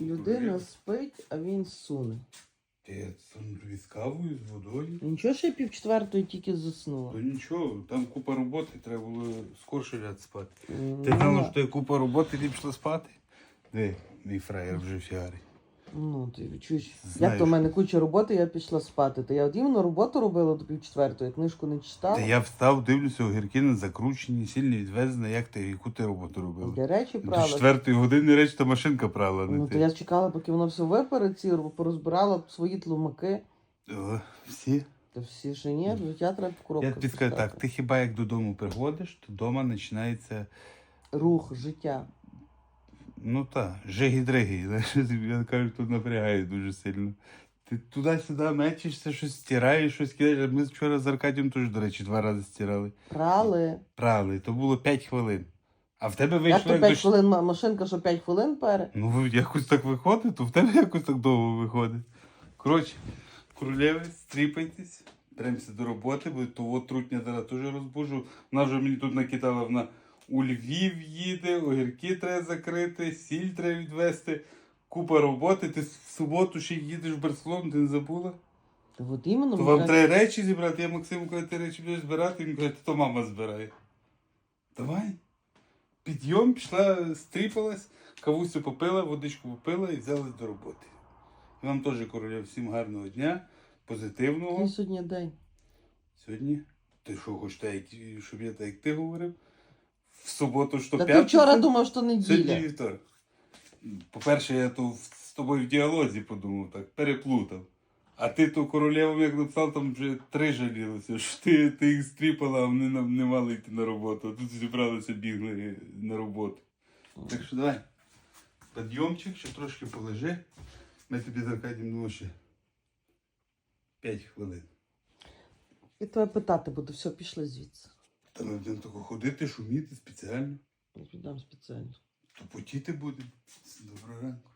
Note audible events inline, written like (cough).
Людина спить, а він суне. Ти сам з кавою, з водою. Нічого, що я пів четвертої тільки заснула. То нічого, там купа роботи, треба було скорше ляти спати. Ти ну, знала, що є купа роботи, ти пішла спати? Де, мій фраєр вже фіарить. Ну, ти чуєш, Знаєш. як то в мене куча роботи, я пішла спати. То я от іменно роботу робила до пів четвертої, книжку не читала. Та я встав, дивлюся, огірки не закручені, сильно відвезено, як ти, яку ти роботу робила? Де речі До четвертої години речі, та машинка прала, не Ну, ти. то я чекала, поки воно все випере, ці порозбирала свої тлумаки. О, всі. Та всі ще ні, життя треба в коробку. Я тобі скажу так, ти хіба як додому приходиш, то вдома починається Рух, життя. Ну так, жиги-дриги. (laughs) Я кажу, тут напрягає дуже сильно. Ти туди-сюди мечешся, щось стираєш, щось кидаєш. Ми вчора з Аркадієм теж, до речі, два рази стирали. Прали. Прали, то було 5 хвилин. А в тебе Як вийшло то як 5 до... хвилин машинка, що 5 хвилин пере? Ну, якось так виходить, то в тебе якось так довго виходить. Коротше, королеви, стріпайтесь, беремося до роботи, бо того трутня зараз теж розбужу. Вона вже мені тут накидала, вона у Львів їде, огірки треба закрити, сіль треба відвести. Купа роботи, ти в суботу ще їдеш в Барселону, ти не забула? Та от іменно То вам треба- речі зібрати. Я Максиму кажу, ти речі будеш збирати, він каже, то мама збирає. Давай. Підйом, пішла, стріпалась, кавусю попила, водичку попила і взялась до роботи. І вам теж, короля, всім гарного дня, позитивного. Сьогодні день? Сьогодні. Ти що, хочеш, так, щоб я так, як ти говорив? В суботу, що Та ти вчора думав, що Сьогодні неділя. вівторок. По-перше, я то в- з тобою в діалозі подумав, так, переплутав. А ти ту королеву, як написав, там вже три жалілися, що ти, ти їх стріпала, а вони нам не мали йти на роботу. А тут зібралися бігли на роботу. Так що давай. Підйомчик, ще трошки полежи. Ми тобі з Аркадієм ну, ще 5 хвилин. І тебе питати буду, все, пішли звідси. Та ми будемо тако ходити, шуміти спеціально. Піддам спеціально. То потіти будемо. Доброго ранку.